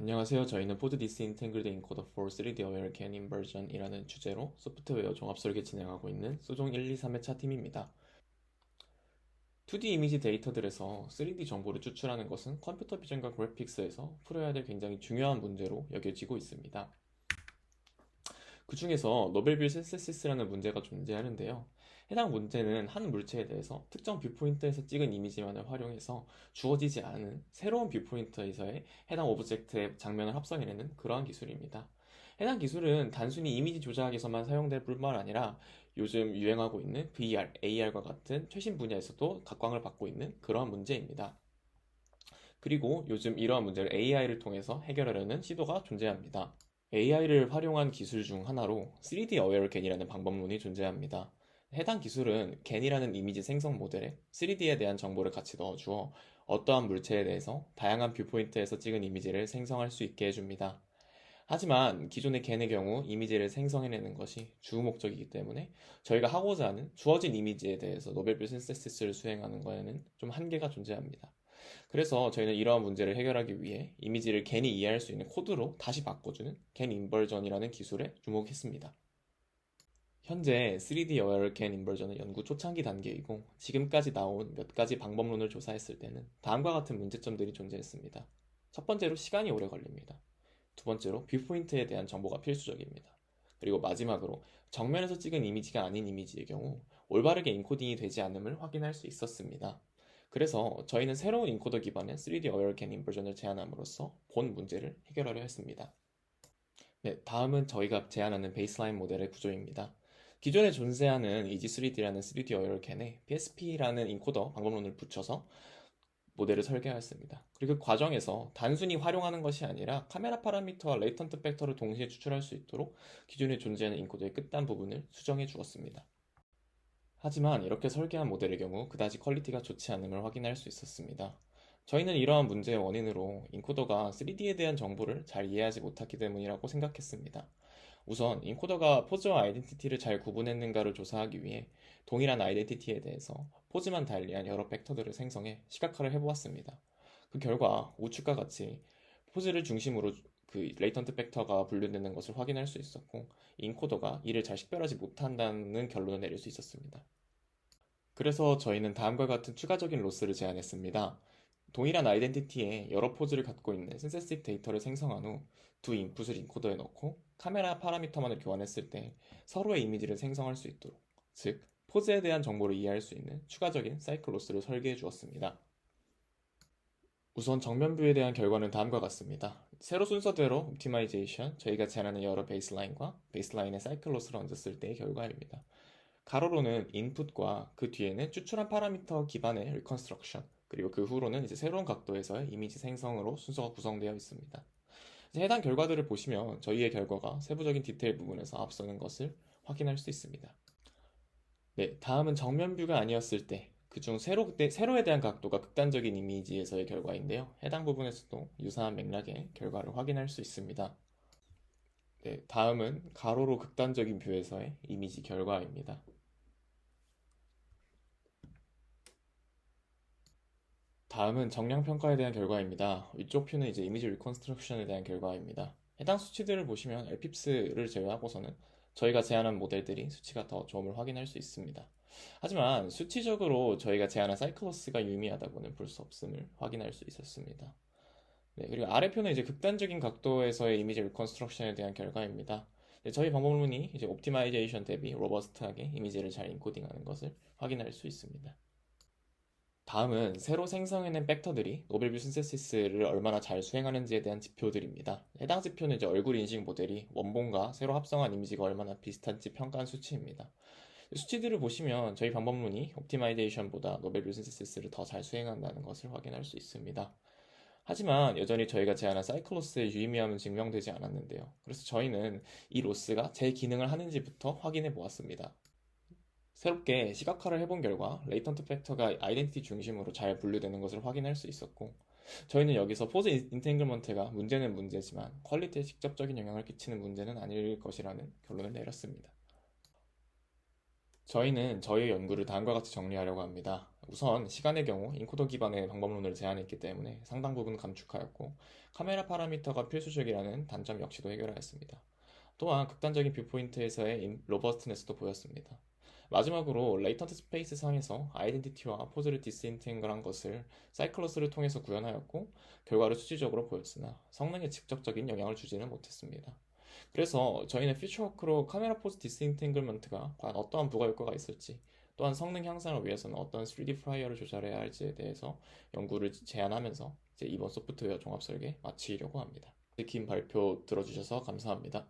안녕하세요. 저희는 포드 디스 인탱글드 인코더 for 3D Aware CAN Inversion이라는 주제로 소프트웨어 종합 설계 진행하고 있는 소종 1, 2, 3회 차 팀입니다. 2D 이미지 데이터들에서 3D 정보를 추출하는 것은 컴퓨터 비전과 그래픽스에서 풀어야 될 굉장히 중요한 문제로 여겨지고 있습니다. 그 중에서 노벨뷰 센세시스라는 문제가 존재하는데요. 해당 문제는 한 물체에 대해서 특정 뷰포인트에서 찍은 이미지만을 활용해서 주어지지 않은 새로운 뷰포인트에서의 해당 오브젝트의 장면을 합성해내는 그러한 기술입니다. 해당 기술은 단순히 이미지 조작에서만 사용될 뿐만 아니라 요즘 유행하고 있는 VR, AR과 같은 최신 분야에서도 각광을 받고 있는 그러한 문제입니다. 그리고 요즘 이러한 문제를 AI를 통해서 해결하려는 시도가 존재합니다. AI를 활용한 기술 중 하나로 3D Aware GAN이라는 방법론이 존재합니다. 해당 기술은 GAN이라는 이미지 생성 모델에 3D에 대한 정보를 같이 넣어주어 어떠한 물체에 대해서 다양한 뷰포인트에서 찍은 이미지를 생성할 수 있게 해줍니다. 하지만 기존의 GAN의 경우 이미지를 생성해내는 것이 주 목적이기 때문에 저희가 하고자 하는 주어진 이미지에 대해서 노벨뷰 신세시스를 수행하는 거에는 좀 한계가 존재합니다. 그래서 저희는 이러한 문제를 해결하기 위해 이미지를 GAN이 이해할 수 있는 코드로 다시 바꿔주는 GAN 인버전이라는 기술에 주목했습니다. 현재 3D Aware GAN 인버전은 연구 초창기 단계이고 지금까지 나온 몇 가지 방법론을 조사했을 때는 다음과 같은 문제점들이 존재했습니다. 첫 번째로 시간이 오래 걸립니다. 두 번째로 뷰포인트에 대한 정보가 필수적입니다. 그리고 마지막으로 정면에서 찍은 이미지가 아닌 이미지의 경우 올바르게 인코딩이 되지 않음을 확인할 수 있었습니다. 그래서 저희는 새로운 인코더 기반의 3D Aware GAN 인버전을 제안함으로써 본 문제를 해결하려 했습니다. 네, 다음은 저희가 제안하는 베이스라인 모델의 구조입니다. 기존에 존재하는 EG3D라는 3D Aware GAN에 PSP라는 인코더 방법론을 붙여서 모델을 설계하였습니다. 그리고 그 과정에서 단순히 활용하는 것이 아니라 카메라 파라미터와 레이턴트 팩터를 동시에 추출할 수 있도록 기존에 존재하는 인코더의 끝단 부분을 수정해 주었습니다. 하지만 이렇게 설계한 모델의 경우 그다지 퀄리티가 좋지 않음을 확인할 수 있었습니다. 저희는 이러한 문제의 원인으로 인코더가 3D에 대한 정보를 잘 이해하지 못했기 때문이라고 생각했습니다. 우선 인코더가 포즈와 아이덴티티를 잘 구분했는가를 조사하기 위해 동일한 아이덴티티에 대해서 포즈만 달리한 여러 팩터들을 생성해 시각화를 해보았습니다. 그 결과 우측과 같이 포즈를 중심으로 그 레이턴트 팩터가 분류되는 것을 확인할 수 있었고 인코더가 이를 잘 식별하지 못한다는 결론을 내릴 수 있었습니다. 그래서 저희는 다음과 같은 추가적인 로스를 제안했습니다. 동일한 아이덴티티에 여러 포즈를 갖고 있는 신세식 데이터를 생성한 후 두 인풋을 인코더에 넣고 카메라 파라미터만을 교환했을 때 서로의 이미지를 생성할 수 있도록 즉 포즈에 대한 정보를 이해할 수 있는 추가적인 사이클 로스를 설계해 주었습니다. 우선 정면뷰에 대한 결과는 다음과 같습니다. 세로 순서대로 옵티마이제이션, 저희가 제안하는 여러 베이스라인과 베이스라인의 사이클 로스를 얹었을 때의 결과입니다. 가로로는 인풋과 그 뒤에는 추출한 파라미터 기반의 리컨스트럭션, 그리고 그 후로는 이제 새로운 각도에서의 이미지 생성으로 순서가 구성되어 있습니다. 해당 결과들을 보시면 저희의 결과가 세부적인 디테일 부분에서 앞서는 것을 확인할 수 있습니다. 네, 다음은 정면 뷰가 아니었을 때 그중 세로, 세로에 대한 각도가 극단적인 이미지에서의 결과인데요. 해당 부분에서도 유사한 맥락의 결과를 확인할 수 있습니다. 네, 다음은 가로로 극단적인 뷰에서의 이미지 결과입니다. 다음은 정량 평가에 대한 결과입니다. 이쪽 뷰는 이제 이미지 리컨스트럭션에 대한 결과입니다. 해당 수치들을 보시면 LPIPS를 제외하고서는 저희가 제안한 모델들이 수치가 더 좋음을 확인할 수 있습니다. 하지만 수치적으로 저희가 제안한 사이클로스가 유의미하다고는 볼 수 없음을 확인할 수 있었습니다. 네, 그리고 아래표는 이제 극단적인 각도에서의 이미지 리컨스트럭션에 대한 결과입니다. 네, 저희 방법론이 이제 옵티마이제이션 대비 로버스트하게 이미지를 잘 인코딩하는 것을 확인할 수 있습니다. 다음은 새로 생성해낸 팩터들이 노벨뷰 신세시스를 얼마나 잘 수행하는지에 대한 지표들입니다. 해당 지표는 이제 얼굴 인식 모델이 원본과 새로 합성한 이미지가 얼마나 비슷한지 평가한 수치입니다. 수치들을 보시면 저희 방법론이 옵티마이제이션보다 노벨뷰 신세시스를 더 잘 수행한다는 것을 확인할 수 있습니다. 하지만 여전히 저희가 제안한 사이클로스의 유의미함은 증명되지 않았는데요. 그래서 저희는 이 로스가 제 기능을 하는지부터 확인해 보았습니다. 새롭게 시각화를 해본 결과 레이턴트 팩터가 아이덴티티 중심으로 잘 분류되는 것을 확인할 수 있었고 저희는 여기서 포즈 인탱글먼트가 문제는 문제지만 퀄리티에 직접적인 영향을 끼치는 문제는 아닐 것이라는 결론을 내렸습니다. 저희는 저희의 연구를 다음과 같이 정리하려고 합니다. 우선 시간의 경우 인코더 기반의 방법론을 제안했기 때문에 상당 부분 감축하였고 카메라 파라미터가 필수적이라는 단점 역시도 해결하였습니다. 또한 극단적인 뷰포인트에서의 인- 로버스트네스도 보였습니다. 마지막으로 레이턴트 스페이스 상에서 아이덴티티와 포즈를 디스인탱글한 것을 사이클러스를 통해서 구현하였고 결과를 수치적으로 보였으나 성능에 직접적인 영향을 주지는 못했습니다. 그래서 저희는 퓨처워크로 카메라 포즈 디스인탱글먼트가 과연 어떠한 부가 효과가 있을지 또한 성능 향상을 위해서는 어떤 3D 플라이어를 조절해야 할지에 대해서 연구를 제안하면서 이제 이번 소프트웨어 종합 설계 마치려고 합니다. 긴 발표 들어주셔서 감사합니다.